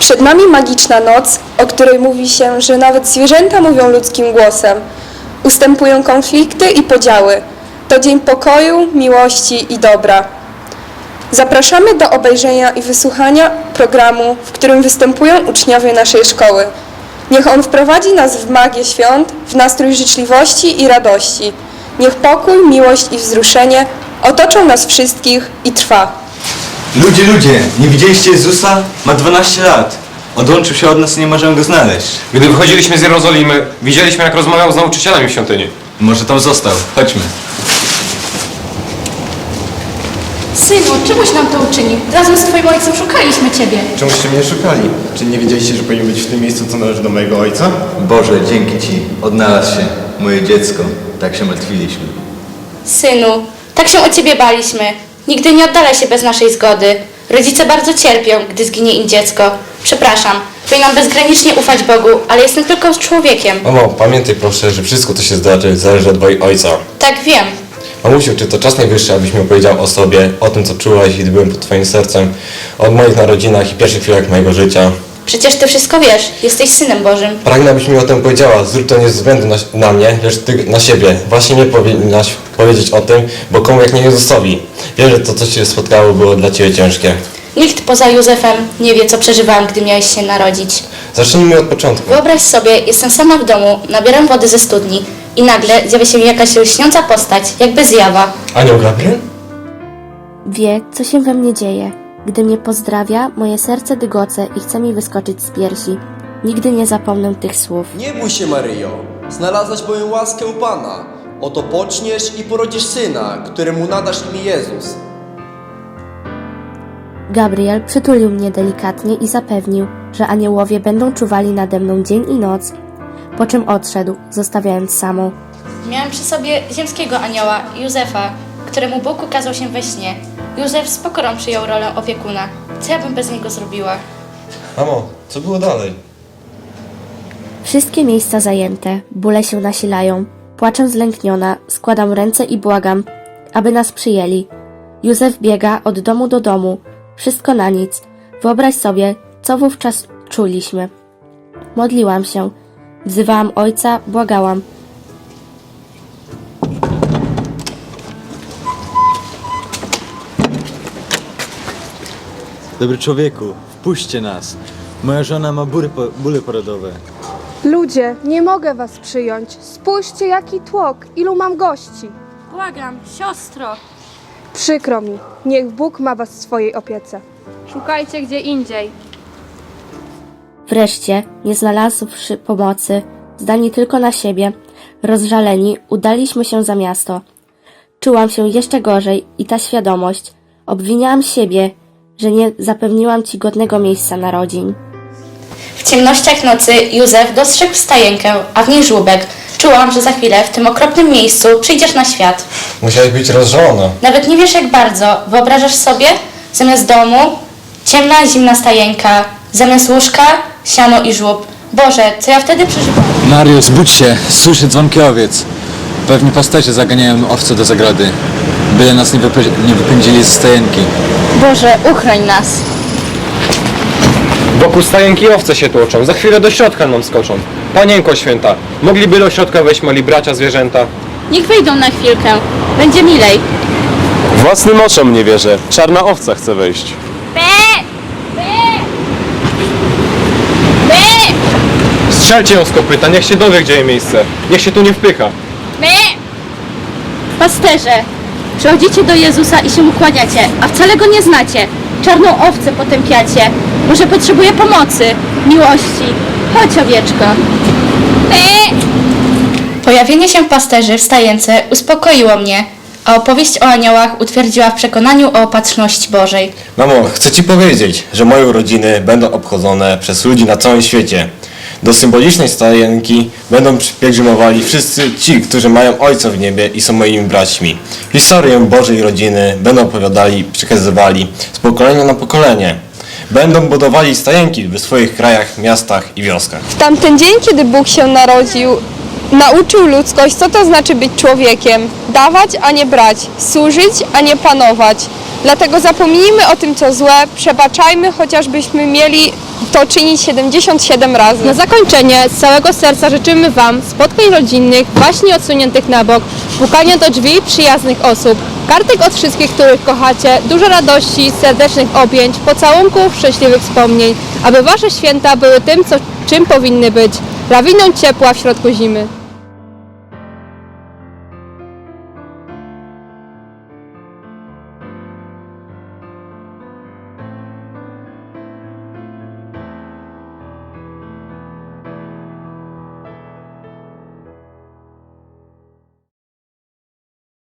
Przed nami magiczna noc, o której mówi się, że nawet zwierzęta mówią ludzkim głosem. Ustępują konflikty i podziały. To dzień pokoju, miłości i dobra. Zapraszamy do obejrzenia i wysłuchania programu, w którym występują uczniowie naszej szkoły. Niech on wprowadzi nas w magię świąt, w nastrój życzliwości i radości. Niech pokój, miłość i wzruszenie otoczą nas wszystkich i trwa. Ludzie, ludzie, nie widzieliście Jezusa? Ma 12 lat. Odłączył się od nas i nie możemy go znaleźć. Gdy wychodziliśmy z Jerozolimy, widzieliśmy jak rozmawiał z nauczycielami w świątyni. Może tam został. Chodźmy. Synu, czemuś nam to uczynił? Razem z twoim ojcem szukaliśmy ciebie. Czemuście mnie szukali? Czy nie wiedzieliście, że powinien być w tym miejscu, co należy do mojego ojca? Boże, dzięki Ci. Odnalazł się. Moje dziecko. Tak się martwiliśmy. Synu, tak się o ciebie baliśmy. Nigdy nie oddalaj się bez naszej zgody. Rodzice bardzo cierpią, gdy zginie im dziecko. Przepraszam, powinnam bezgranicznie ufać Bogu, ale jestem tylko człowiekiem. Mamo, pamiętaj proszę, że wszystko co się zdarzy zależy od twojego ojca. Tak wiem. Mamusiu, czy to czas najwyższy, abyś mi opowiedział o sobie, o tym co czułaś, gdy byłem pod twoim sercem, o moich narodzinach i pierwszych chwilach mojego życia. Przecież ty wszystko wiesz. Jesteś synem Bożym. Pragnę, abyś mi o tym powiedziała. Zrób to nie ze względu na, na mnie, lecz ty na siebie. Właśnie nie powinnaś powiedzieć o tym, bo komu jak nie Jezusowi. Wiem, że to, co się spotkało, było dla ciebie ciężkie. Nikt poza Józefem nie wie, co przeżywałam, gdy miałeś się narodzić. Zacznijmy od początku. Wyobraź sobie, jestem sama w domu, nabieram wody ze studni i nagle zjawia się mi jakaś lśniąca postać, jakby zjawa. Anioł Gabriel? Wie, co się we mnie dzieje. Gdy mnie pozdrawia, moje serce dygoce i chce mi wyskoczyć z piersi. Nigdy nie zapomnę tych słów. Nie bój się, Maryjo. Znalazłaś bowiem łaskę u Pana. Oto poczniesz i porodzisz syna, któremu nadasz imię Jezus. Gabriel przytulił mnie delikatnie i zapewnił, że aniołowie będą czuwali nade mną dzień i noc, po czym odszedł, zostawiając samą. Miałem przy sobie ziemskiego anioła, Józefa, któremu Bóg ukazał się we śnie. Józef z pokorą przyjął rolę opiekuna. Co ja bym bez niego zrobiła? Mamo, co było dalej? Wszystkie miejsca zajęte, bóle się nasilają. Płaczem zlękniona, składam ręce i błagam, aby nas przyjęli. Józef biega od domu do domu. Wszystko na nic. Wyobraź sobie, co wówczas czuliśmy. Modliłam się. Wzywałam ojca, błagałam. Dobry człowieku, wpuśćcie nas. Moja żona ma bury po, bóle porodowe. Ludzie, nie mogę was przyjąć. Spójrzcie, jaki tłok, ilu mam gości. Błagam, siostro! Przykro mi, niech Bóg ma was w swojej opiece. Szukajcie gdzie indziej. Wreszcie, nie znalazłszy pomocy, zdani tylko na siebie, rozżaleni, udaliśmy się za miasto. Czułam się jeszcze gorzej i ta świadomość, obwiniałam siebie, że nie zapewniłam ci godnego miejsca narodzin. W ciemnościach nocy Józef dostrzegł stajenkę, a w niej żłóbek. Czułam, że za chwilę w tym okropnym miejscu przyjdziesz na świat. Musiałeś być rozżalona. Nawet nie wiesz jak bardzo. Wyobrażasz sobie? Zamiast domu ciemna, zimna stajenka. Zamiast łóżka siano i żłób. Boże, co ja wtedy przeżywałam? Mariusz, budź się, słyszę dzwonki owiec. Pewnie pasterze zaganiają owce do zagrody. Byle nas nie, wypę- nie wypędzili ze stajenki. Boże, uchroń nas. Wokół stajenki owce się tłoczą, za chwilę do środka nam skoczą. Panienko święta, mogliby do środka wejść mali bracia zwierzęta? Niech wejdą na chwilkę. Będzie milej. Własnym oczom nie wierzę. Czarna owca chce wejść. Strzelcie ją z kopyta, niech się dowie gdzie jej miejsce. Niech się tu nie wpycha. Pasterze, przychodzicie do Jezusa i się mu kłaniacie, a wcale go nie znacie. Czarną owcę potępiacie. Może potrzebuje pomocy, miłości. Chodź, owieczko. Pojawienie się pasterzy w stajence uspokoiło mnie, a opowieść o aniołach utwierdziła w przekonaniu o opatrzności Bożej. Mamo, chcę ci powiedzieć, że moje urodziny będą obchodzone przez ludzi na całym świecie. Do symbolicznej stajenki będą pielgrzymowali wszyscy ci, którzy mają Ojca w niebie i są moimi braćmi. Historię Bożej rodziny będą opowiadali, przekazywali z pokolenia na pokolenie. Będą budowali stajenki w swoich krajach, miastach i wioskach. W tamten dzień, kiedy Bóg się narodził, Nauczył ludzkość, co to znaczy być człowiekiem. Dawać, a nie brać. Służyć, a nie panować. Dlatego zapomnijmy o tym, co złe, przebaczajmy, chociażbyśmy mieli to czynić 77 razy. Na zakończenie z całego serca życzymy Wam spotkań rodzinnych, właśnie odsuniętych na bok, pukania do drzwi przyjaznych osób, kartek od wszystkich, których kochacie, dużo radości, serdecznych objęć, pocałunków, szczęśliwych wspomnień, aby Wasze święta były tym, co, czym powinny być, lawiną ciepła w środku zimy.